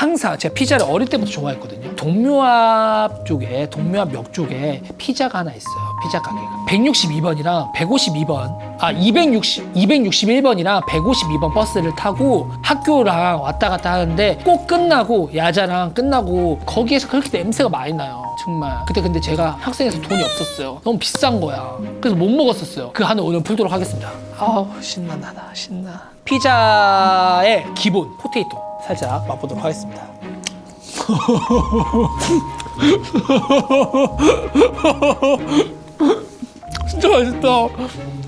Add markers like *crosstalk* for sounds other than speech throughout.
항상 제가 피자를 어릴 때부터 좋아했거든요. 동묘앞 쪽에 동묘앞 역 쪽에 피자가 하나 있어요. 피자 가게가 162번이랑 152번 아 260, 261번이랑 152번 버스를 타고 학교랑 왔다 갔다 하는데 꼭 끝나고 야자랑 끝나고 거기에서 그렇게 냄새가 많이 나요. 정말 그때 근데 제가 학생에서 돈이 없었어요. 너무 비싼 거야. 그래서 못 먹었었어요. 그 한을 오늘 풀도록 하겠습니다. 아우 신나나다 신나. 피자의 기본 포테이토 살짝 맛보도록 하겠습니다. *laughs* 진짜 맛있다.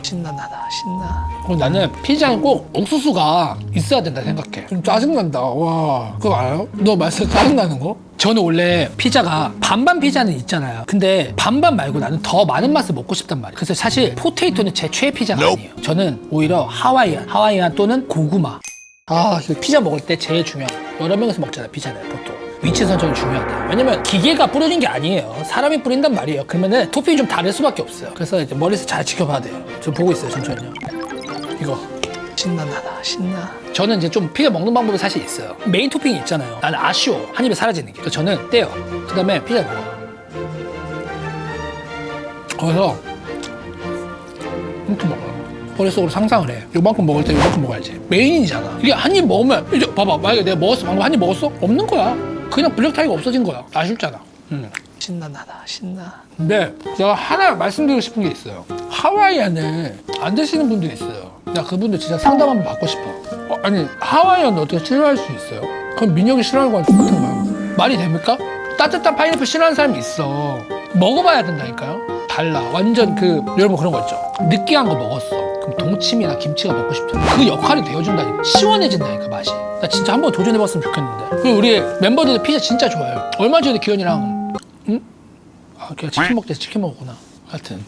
신나나다 신나. 그리고 나는 피자는 꼭 옥수수가 있어야 된다 생각해. 좀 짜증난다. 와 그거 알아요? 너 말씀 짜증나는 거? 저는 원래 피자가 반반 피자는 있잖아요. 근데 반반 말고 나는 더 많은 맛을 먹고 싶단 말이에요. 그래서 사실 포테이토는 제 최애 피자가 아니에요. 저는 오히려 하와이안, 하와이안 또는 고구마. 아, 피자 먹을 때 제일 중요한 거. 여러 명이서 먹잖아요, 피자는 보통. 위치 선정이 중요하다. 왜냐면 기계가 뿌려진 게 아니에요. 사람이 뿌린단 말이에요. 그러면은 토핑이 좀 다를 수밖에 없어요. 그래서 이제 머리에서 잘 지켜봐야 돼요. 저 보고 있어요, 천천히요. 이거. 신나나다, 신나. 저는 이제 좀 피자 먹는 방법이 사실 있어요. 메인 토핑이 있잖아요. 나는 아쉬워. 한 입에 사라지는 게. 그래서 저는 떼요. 그 다음에 피자 먹어요. 거기서 이렇게 먹어요. 머릿속으로 상상을 해. 요만큼 먹을 때 요만큼 먹어야지. 메인이잖아. 이게 한 입 먹으면 이제 봐봐. 만약에 내가 먹었어. 방금 한 입 먹었어? 없는 거야. 그냥 블랙 타이가 없어진 거야. 아쉽잖아. 음. 신나 나다 신나. 근데 제가 하나 말씀드리고 싶은 게 있어요. 하와이안을 안 드시는 분들이 있어요. 나 그분들 진짜 상담 한번 받고 싶어. 어, 아니 하와이안 어떻게 싫어할 수 있어요? 그럼 민혁이 싫어하는 거랑 똑같은 거야. 말이 됩니까? 따뜻한 파인애플 싫어하는 사람이 있어. 먹어봐야 된다니까요. 달라. 완전 그 여러분 그런 거 있죠. 느끼한 거 먹었어. 그럼 동치미나 김치가 먹고 싶잖아. 그 역할이 되어준다니까. 시원해진다니까 맛이. 나 진짜 한번 도전해봤으면 좋겠는데. 그리고 우리 멤버들도 피자 진짜 좋아해요. 얼마 전에 기현이랑 응? 아, 걔가 치킨 먹자 치킨 먹었구나. 하여튼.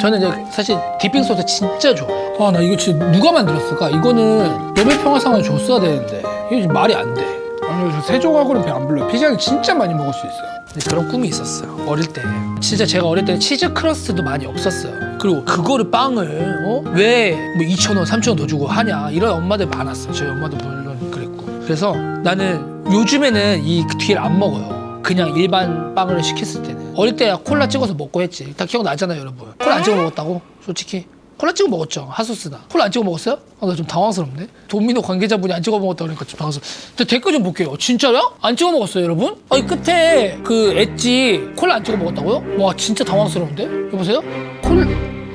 저는 이제 사실 디핑 소스 진짜 좋아해요. 아, 나 이거 진짜 누가 만들었을까? 이거는 노벨 평화상을 줬어야 되는데 이게 말이 안 돼. 아니, 저세 조각으로는 배 안 불러요. 피자는 진짜 많이 먹을 수 있어요. 근데 그런 꿈이 있었어요. 어릴 때. 진짜 제가 어릴 때 치즈 크러스트도 많이 없었어요. 그리고 그거를 빵을 어? 왜뭐 2,000원, 3,000원 더 주고 하냐 이런 엄마들 많았어요. 저희 엄마도 물론 그랬고. 그래서 나는 요즘에는 이 뒤를 안 먹어요. 그냥 일반 빵을 시켰을 때는 어릴 때 콜라 찍어서 먹고 했지. 다 기억나잖아요, 여러분. 콜라 안 찍어 먹었다고? 솔직히. 콜라 찍어 먹었죠. 핫소스나. 콜라 안 찍어 먹었어요? 아, 나 좀 당황스럽네. 도미노 관계자분이 안 찍어 먹었다 그러니까 좀 당황스러워. 댓글 좀 볼게요. 진짜요? 안 찍어 먹었어요, 여러분? 아니, 끝에 그 엣지 콜라 안 찍어 먹었다고요? 와, 진짜 당황스러운데? 여보세요? 콜,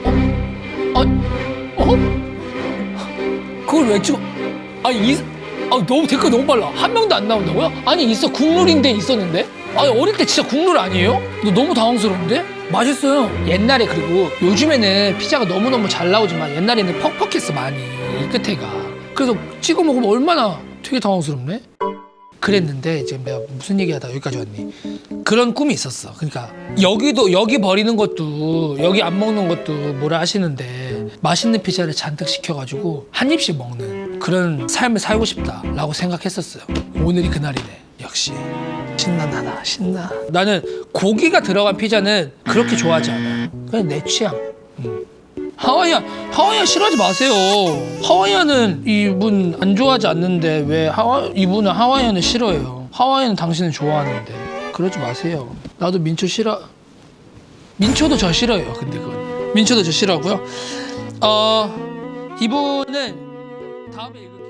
어? 아, 어? 그걸 왜 찍어? 아니, 이, 아, 너무 댓글 너무 빨라. 한 명도 안 나온다고요? 아니, 있어. 국룰인데 있었는데? 아니, 어릴 때 진짜 국룰 아니에요? 너 너무 당황스러운데? 맛있어요. 옛날에 그리고 요즘에는 피자가 너무너무 잘 나오지만 옛날에는 퍽퍽했어, 많이. 이 끝에가. 그래서 찍어 먹으면 얼마나 되게 당황스럽네? 그랬는데 이제 내가 무슨 얘기하다 여기까지 왔니? 그런 꿈이 있었어. 그러니까 여기도 여기 버리는 것도 여기 안 먹는 것도 뭐라 하시는데 맛있는 피자를 잔뜩 시켜가지고 한 입씩 먹는 그런 삶을 살고 싶다라고 생각했었어요. 오늘이 그날이네. 역시 신나나다 신나. 나는 고기가 들어간 피자는 그렇게 좋아하지 않아. 그냥 내 취향. 음. 하와이안 하와이안 싫어하지 마세요. 하와이안은 이분 안 좋아하지 않는데 왜 하와 이분은 하와이안을 싫어해요. 하와이안은 당신은 좋아하는데 그러지 마세요. 나도 민초 싫어. 민초도 저 싫어요. 근데 그건 민초도 저 싫어하고요. 어 이분은 다음에 읽을